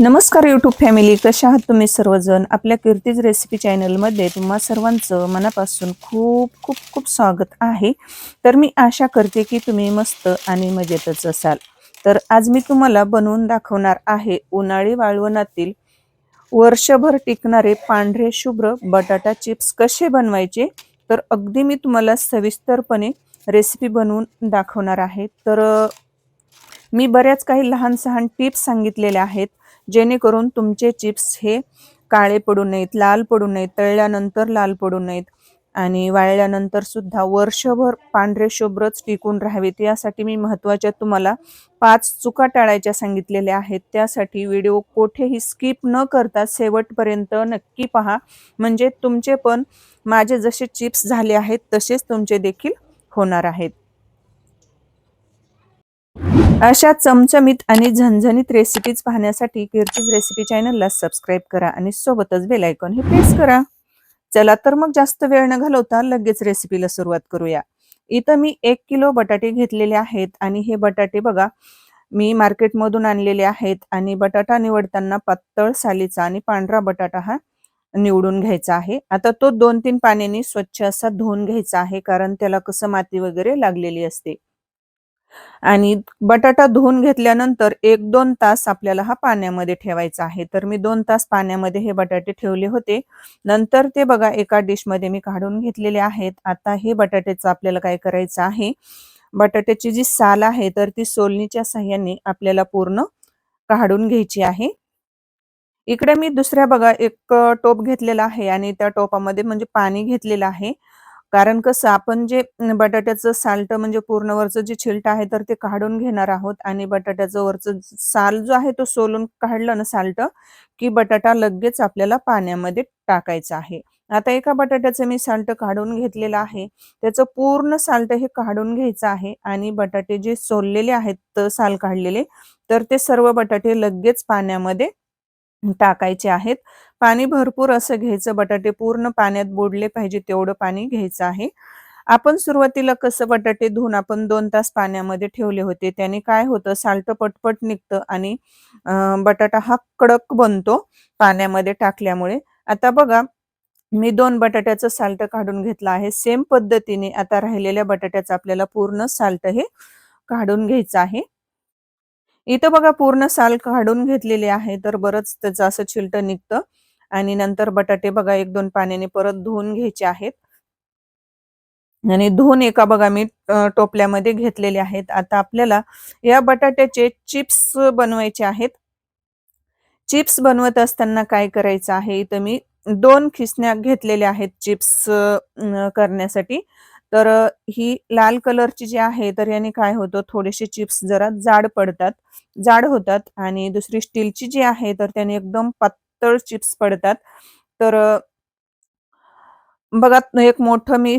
नमस्कार YouTube family कशा आहात तुम्ही सर्वजण? आपल्या कीर्तीज रेसिपी चॅनलमध्ये तुम्हा सर्वांचं मनापासून खूप खूप खूप स्वागत आहे. तर मी आशा करते की तुम्ही मस्त आणि मजेतच असाल. तर आज मी तुम्हाला बनवून दाखवणार आहे उन्हाळी वाळवणातील वर्षभर टिकणारे पांढरे शुभ्र बटाटा चिप्स कसे बनवायचे? तर अगदी मी तुम्हाला सविस्तरपणे रेसिपी बनवून दाखवणार आहे. तर मी बऱ्याच काही लहान सहान टिप्स सांगितलेल्या आहेत. जेणेकरून तुमचे चिप्स हे काळे पडू नयेत लाल पडू नयेत तळल्यानंतर लाल पडू नयेत आणि वाळल्यानंतर सुद्धा वर्षभर पांढरे शुभ्रच टिकून राहावेत. यासाठी मी महत्त्वाच्या तुम्हाला पाच चुका टाळायच्या सांगितलेल्या आहेत. त्यासाठी व्हिडिओ कोठेही स्किप न करता शेवटपर्यंत नक्की पहा. म्हणजे तुमचे पण माझे जसे चिप्स झाले आहेत तसेच तुमचे देखील होणार आहेत. अशा चमचमीत आणि झणझणीत रेसिपीज पाहण्यासाठी कीर्तीज रेसिपी चॅनलला सबस्क्राईब करा आणि सोबतच बेल आयकॉन हे प्रेस करा. चला तर मग जास्त वेळ न घालवता लगेच रेसिपीला सुरुवात करूया. इथं मी एक किलो बटाटे घेतलेले आहेत आणि हे बटाटे बघा मी मार्केटमधून आणलेले आहेत आणि बटाटा निवडताना पातळ सालीचा आणि पांढरा बटाटा हा निवडून घ्यायचा आहे. आता तो दोन तीन पाण्याने स्वच्छ असा धुवून घ्यायचा आहे कारण त्याला कसं माती वगैरे लागलेली असते. आणि बटाटा धुवून घेतल्यानंतर एक दोन तास आपल्याला हा पाण्यामध्ये ठेवायचा आहे. तर मी दोन तास पाण्यामध्ये हे बटाटे ठेवले होते. नंतर ते बघा एका डिशमध्ये मी काढून घेतलेले आहेत. आता हे बटाट्याचं आपल्याला काय करायचं आहे? बटाट्याची जी साल आहे तर ती सोलणीच्या साह्याने आपल्याला पूर्ण काढून घ्यायची आहे. इकडे मी दुसऱ्या बघा एक टोप घेतलेला आहे आणि त्या टोपामध्ये म्हणजे पाणी घेतलेलं आहे. कारण कसं आपण जे बटाट्याचं साल्ट म्हणजे पूर्ण वरचं जे छिलट आहे तर ते काढून घेणार आहोत आणि बटाट्याचं वरचं साल जो आहे तो सोलून काढलं ना साल्ट की बटाटा लगेच आपल्याला पाण्यामध्ये टाकायचा आहे. आता एका बटाट्याचं मी साल्ट काढून घेतलेलं आहे. त्याचं पूर्ण साल्ट हे काढून घ्यायचं आहे आणि बटाटे जे सोललेले आहेत साल काढलेले तर ते सर्व बटाटे लगेच पाण्यामध्ये टाकायचे आहेत. पाणी भरपूर असं घ्यायचं बटाटे पूर्ण पाण्यात बुडले पाहिजे तेवढं पाणी घ्यायचं आहे. आपण सुरुवातीला कसं बटाटे धुवून आपण दोन तास पाण्यामध्ये ठेवले होते त्याने काय होतं साल्ट पटपट निघतं आणि बटाटा हा कडक बनतो पाण्यामध्ये टाकल्यामुळे. आता बघा मी दोन बटाट्याचं साल्ट काढून घेतलं आहे. सेम पद्धतीने आता राहिलेल्या बटाट्याचं आपल्याला पूर्ण साल्ट हे काढून घ्यायचं आहे. इथं बघा पूर्ण साल काढून घेतलेले आहे तर बरंच त्याचं असं चिलटं निघतं. आणि नंतर बटाटे बघा एक दोन पाण्याने परत धुवून घ्यायचे आहेत. आणि धुवून एका बघा मी टोपल्यामध्ये घेतलेले आहेत. आता आपल्याला या बटाट्याचे चिप्स बनवायचे आहेत. चिप्स बनवत असताना काय करायचं आहे? इथं मी दोन खिसण्या घेतलेल्या आहेत चिप्स करण्यासाठी. तर ही लाल कलरची जी आहे तर याने काय होतं थोडेसे चिप्स जरा जाड पडतात. जाड होतात आणि दुसरी स्टीलची जी आहे तर त्याने एकदम पातळ चिप्स पडतात. तर बघा एक मोठं मी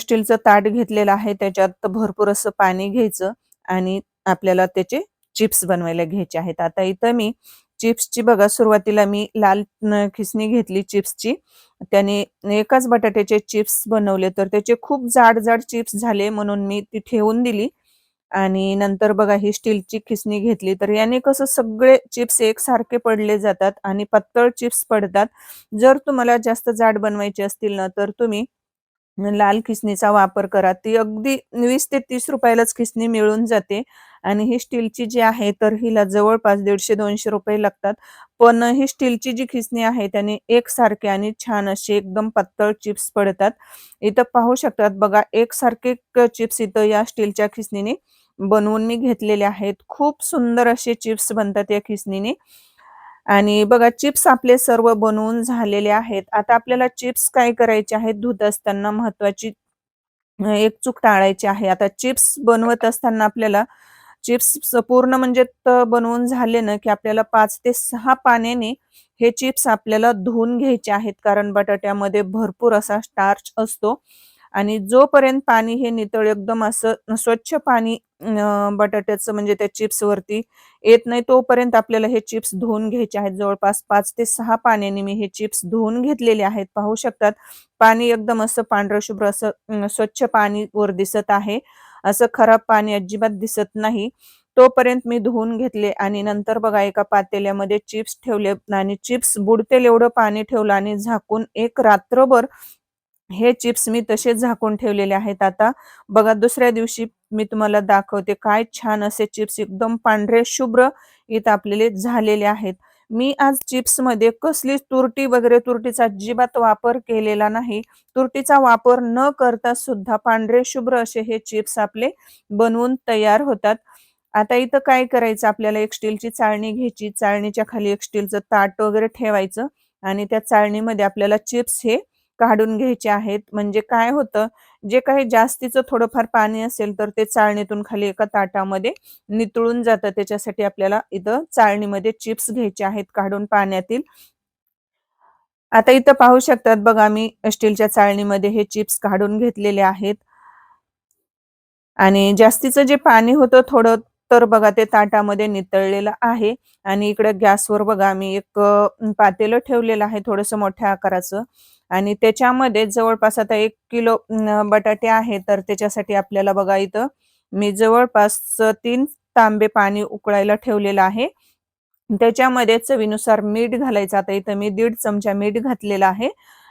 स्टीलचं ताट घेतलेलं आहे त्याच्यात भरपूर असं पाणी घ्यायचं आणि आपल्याला त्याचे चिप्स बनवायला घ्यायचे आहेत. आता इथं मी चिप्सची बघा सुरुवातीला मी लाल खिसणी घेतली चिप्सची. त्याने एकाच बटाट्याचे चिप्स बनवले तर त्याचे खूप जाड जाड चिप्स झाले म्हणून मी ती ठेवून दिली. आणि नंतर बघा ही स्टीलची खिसणी घेतली तर याने कसं सगळे चिप्स एकसारखे पडले जातात आणि पातळ चिप्स पडतात. जर तुम्हाला जास्त जाड बनवायचे असतील ना तर तुम्ही लाल खिसणीचा वापर करा. ती अगदी वीस ते तीस रुपयालाच खिसणी मिळून जाते. आणि ही स्टीलची जी आहे तर हिला जवळपास दीडशे दोनशे रुपये लागतात. पण ही स्टीलची जी खिसणी आहे त्याने एकसारखे आणि छान असे एकदम पातळ चिप्स पडतात. इथं पाहू शकतात बघा एकसारखे चिप्स इथं या स्टीलच्या खिसणीने बनवून मी घेतलेले आहेत. खूप सुंदर असे चिप्स बनतात या खिसणीने. आणि बघा चिप्स आपले सर्व बनवून झालेले आहेत. आता आपल्याला चिप्स काय करायचे आहेत? धुत असताना महत्वाची एक चूक टाळायची आहे. आता चिप्स बनवत असताना आपल्याला चिप्स पूर्ण म्हणजे बनवून झाले ना की आपल्याला पाच ते सहा पाण्याने हे चिप्स आपल्याला धुवून घ्यायचे आहेत. कारण बटाट्यामध्ये भरपूर असा स्टार्च असतो. आणि जोपर्यंत पाणी हे नितळ एकदम असं स्वच्छ पाणी बटाट्याचं म्हणजे त्या चिप्स वरती येत नाही तोपर्यंत आपल्याला हे चिप्स धुवून घ्यायचे आहेत. जवळपास पाच ते सहा पाण्याने मी हे चिप्स धुवून घेतलेले आहेत. पाहू शकतात पाणी एकदम असं पांढरं शुभ्र असं स्वच्छ पाणी वर दिसत आहे. असं खराब पाणी अजिबात दिसत नाही. तोपर्यंत मी धुवून घेतले आणि नंतर बघा एका पातेल्यामध्ये चिप्स ठेवले आणि चिप्स बुडतेल एवढं पाणी ठेवलं आणि झाकून एक रात्रभर हे चिप्स मी तसेच झाकून ठेवलेले आहेत. आता बघा दुसऱ्या दिवशी मी तुम्हाला दाखवते काय छान असे चिप्स एकदम पांढरे शुभ्र इथं आपलेले झालेले आहेत. मी आज चिप्समध्ये कसलीच तुरटी वगैरे तुरटीचा अजिबात वापर केलेला नाही. तुरटीचा वापर न करता सुद्धा पांढरे शुभ्र असे हे चिप्स आपले बनवून तयार होतात. आता इथं काय करायचं? आपल्याला एक स्टीलची चाळणी घ्यायची. चाळणीच्या खाली एक स्टीलचं ताट वगैरे ठेवायचं आणि त्या चाळणीमध्ये आपल्याला चिप्स हे काढून घ्यायचे आहेत. म्हणजे काय होतं जे काही जास्तीचं थोडंफार पाणी असेल तर ते चाळणीतून खाली एका ताटामध्ये नितळून जातं. त्याच्यासाठी आपल्याला इथं चाळणीमध्ये चिप्स घ्यायचे आहेत काढून पाण्यातील. आता इथं पाहू शकतात बघा मी स्टीलच्या चाळणीमध्ये हे चिप्स काढून घेतलेले आहेत. आणि जास्तीचं जे पाणी होतं थोडं तर बघा ते ताटामध्ये नितळलेलं आहे. आणि इकडे गॅसवर बघा मी एक पातेलं ठेवलेलं आहे थोडस मोठ्या आकाराचं. आणि त्याच्यामध्ये जवळपास आता एक किलो बटाटे आहे तर त्याच्यासाठी आपल्याला बघा इथं मी जवळपास तीन तांबे पाणी उकळायला ठेवलेलं आहे. त्याच्यामध्ये चवीनुसार मीठ घालायचं. आता इथं मी दीड चमचा मीठ घातलेला आहे.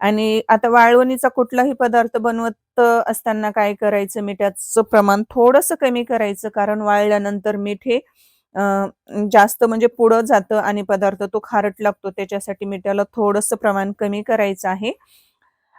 आणि आता वाळवणीचा कुठलाही पदार्थ बनवत असताना काय करायचं? मिठाचं प्रमाण थोडस कमी करायचं कारण वाळल्यानंतर मीठ हे जास्त म्हणजे पुढं जातं आणि पदार्थ तो खारट लागतो त्याच्यासाठी मिठाला थोडंसं प्रमाण कमी करायचं आहे.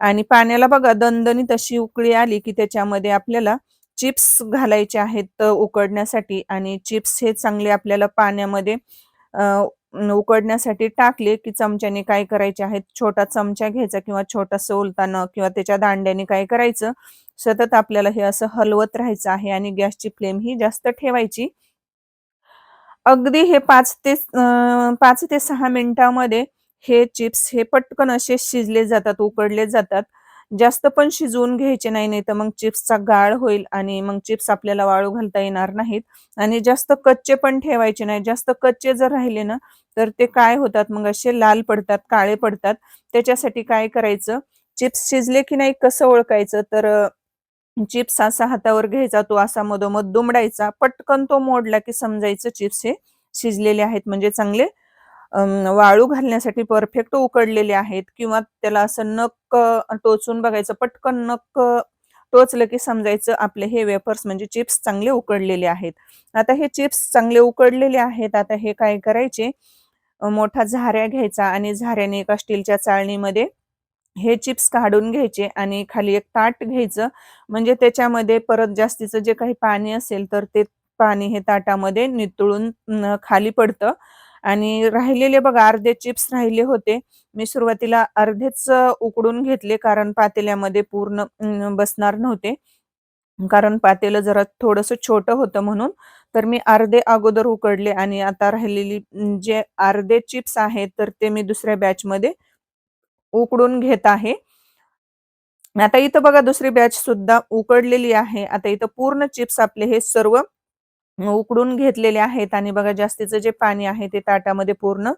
आणि पाण्याला बघा दणदणी तशी उकळी आली की त्याच्यामध्ये आपल्याला चिप्स घालायचे आहेत उकडण्यासाठी आणि चिप्स हे चांगले आपल्याला पाण्यामध्ये उकडण्यासाठी टाकले की चमच्याने काय करायचे आहेत? छोटा चमचा घ्यायचा किंवा छोटा सोलताना किंवा त्याच्या दांड्याने काय करायचं? सतत आपल्याला हे असं हलवत राहायचं आहे आणि गॅसची फ्लेम ही जास्त ठेवायची. अगदी हे पाच ते पाच ते सहा मिनिटामध्ये हे चिप्स हे पटकन असे शिजले जातात उकडले जातात. जास्त पण शिजवून घ्यायचे नाही नाही तर मग चिप्सचा गाळ होईल आणि मग चिप्स आपल्याला वाळू घालता येणार नाहीत. आणि जास्त कच्चे पण ठेवायचे नाही. जास्त कच्चे जर राहिले ना तर ते काय होतात? मग असे लाल पडतात काळे पडतात. त्याच्यासाठी काय करायचं? चिप्स शिजले की नाही कसं ओळखायचं? तर चिप्स असा हातावर घ्यायचा तो असा मधोमध दुमडायचा पटकन तो मोडला की समजायचं चिप्स हे शिजलेले आहेत. म्हणजे चांगले वाळू घालण्यासाठी परफेक्ट उकडलेले आहेत किंवा त्याला असं नक टोचून बघायचं पटकन नक टोचलं की समजायचं आपले हे वेफर्स म्हणजे चिप्स चांगले उकडलेले आहेत. आता हे चिप्स चांगले उकडलेले आहेत. आता हे काय करायचे? मोठा झाऱ्या घ्यायचा आणि झाऱ्याने एका स्टीलच्या चाळणीमध्ये हे चिप्स काढून घ्यायचे आणि खाली एक ताट घ्यायचं. म्हणजे त्याच्यामध्ये परत जास्तीचं जे काही पाणी असेल तर ते पाणी हे ताटामध्ये नितळून खाली पडतं. आणि राहिलेले बघा अर्धे चिप्स राहिले होते. मी सुरुवातीला अर्धेच उकडून घेतले कारण पातेल्यामध्ये पूर्ण बसणार नव्हते. कारण पातेलं जरा थोडस छोटं होतं म्हणून. तर मी अर्धे अगोदर उकडले आणि आता राहिलेली जे अर्धे चिप्स आहेत तर ते मी दुसऱ्या बॅचमध्ये उकडून घेत आहे. आता इथं बघा दुसरी बॅच सुद्धा उकडलेली आहे. आता इथं पूर्ण चिप्स आपले हे सर्व उकडून घेतलेले आहेत आणि बघा जास्तीचं जे पाणी आहे ते ताटामध्ये पूर्ण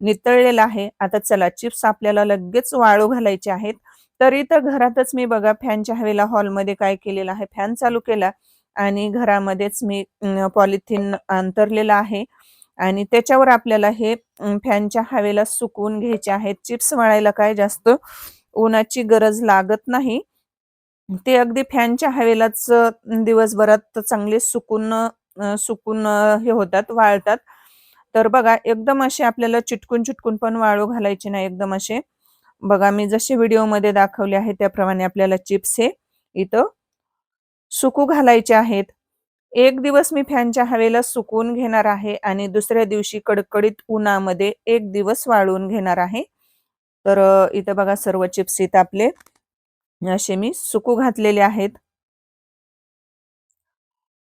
नितळलेलं आहे. आता चला चिप्स आपल्याला लगेच वाळू घालायचे आहेत. तर इथं घरातच मी बघा फॅनच्या हवेला हॉलमध्ये काय केलेलं आहे? फॅन चालू केला आणि घरामध्येच मी पॉलिथिन अंतरलेला आहे. आणि त्याच्यावर आपल्याला हे फॅनच्या हवेला सुकवून घ्यायचे आहेत. चिप्स वळायला काय जास्त उन्हाची गरज लागत नाही. ते अगदी फॅनच्या हवेलाच दिवसभरात चांगले सुकून सुकून हे होतात वाळतात. तर बघा एकदम असे आपल्याला चिटकून चिटकून पण वाळू घालायचे नाही एकदम असे. बघा मी जसे व्हिडिओमध्ये दाखवले आहे त्याप्रमाणे आपल्याला चिप्स हे इथं सुकू घालायचे आहेत. एक दिवस मी फॅनच्या हवेला सुकवून घेणार आहे आणि दुसऱ्या दिवशी कडकडीत उन्हामध्ये एक दिवस वाळवून घेणार आहे. तर इथं बघा सर्व चिप्स इथं आपले. असे मी सुकू घातलेले आहेत.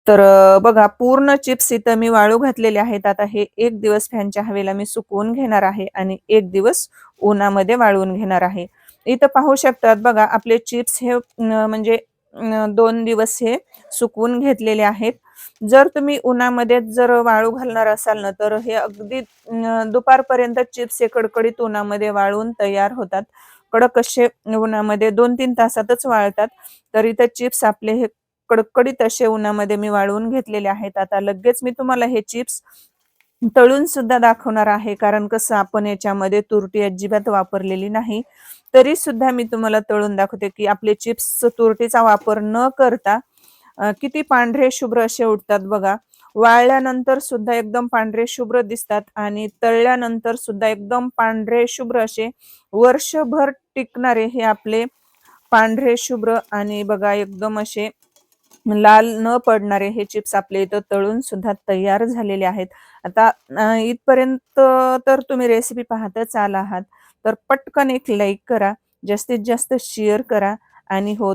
तर बघा पूर्ण चिप्स इथं मी वाळू घातलेले आहेत. आता हे एक दिवस फॅनच्या हवेला मी सुकवून घेणार आहे आणि एक दिवस उन्हामध्ये वाळवून घेणार आहे. इथं पाहू शकतात बघा आपले चिप्स हे म्हणजे दोन दिवस हे सुकवून घेतलेले आहेत. जर तुम्ही उन्हामध्ये जर वाळू घालणार असाल ना तर हे अगदी दुपारपर्यंत चिप्स हे कडकडीत उन्हामध्ये वाळून तयार होतात. कडक असे उन्हामध्ये दोन तीन तासातच वाळतात. तर इथं चिप्स आपले हे कडकडीत असे उन्हामध्ये मी वाळवून घेतलेले आहेत. आता लगेच मी तुम्हाला हे चिप्स तळून सुद्धा दाखवणार आहे. कारण कसं आपण याच्यामध्ये तुरटी अजिबात वापरलेली नाही. तरी सुद्धा मी तुम्हाला तळून दाखवते की आपले चिप्स तुरटीचा वापर न करता किती पांढरे शुभ्र असे उठतात बघा. वाळल्यानंतर सुद्धा एकदम पांढरे शुभ्र दिसतात आणि तळल्यानंतर सुद्धा एकदम पांढरे शुभ्र असे वर्षभर टिकणारे हे आपले पांढरे शुभ्र आणि बघा एकदम असे लाल न पडणारे हे चिप्स आपले इथं तळून सुद्धा तयार झालेले आहेत. आता इथपर्यंत तर तुम्ही रेसिपी पाहतच आला आहात. तर पटकन एक लाईक करा. जास्तीत जास्त शेअर करा. आणि हो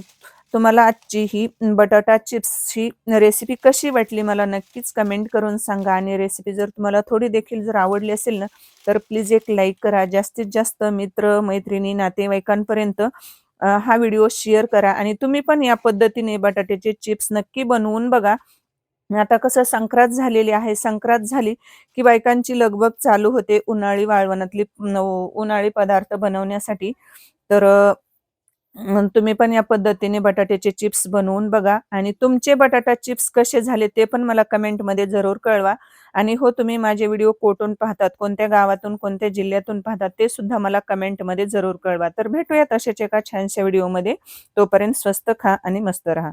तुम्हाला आजची ही बटाटा चिप्सची रेसिपी कशी वाटली मला नक्कीच कमेंट करून सांगा. आणि रेसिपी जर तुम्हाला थोडी देखील जर आवडली असेल ना तर प्लीज एक लाईक करा. जास्तीत जास्त मित्र मैत्रिणी नातेवाईकांपर्यंत हा व्हिडिओ शेअर करा आणि तुम्ही पण या पद्धतीने बटाट्याचे चिप्स नक्की बनवून बघा. आता कसं संक्रांत झालेली आहे. संक्रांत झाली की बायकांची लगबग चालू होते उन्हाळी वाळवणातली उन्हाळी पदार्थ बनवण्यासाठी. तर तुम्ही पण या पद्धतीने बटाट्याचे चिप्स बनवून बघा आणि तुमचे बटाटा चिप्स कसे झाले ते पण मला कमेंटमध्ये जरूर कळवा. आणि हो तुम्ही माझे व्हिडिओ कोठून पाहतात कोणत्या गावातून कोणत्या जिल्ह्यातून पाहतात ते सुद्धा मला कमेंटमध्ये जरूर कळवा. तर भेटूयात अशाच एका छानशा व्हिडिओमध्ये. तोपर्यंत स्वस्त खा आणि मस्त राहा.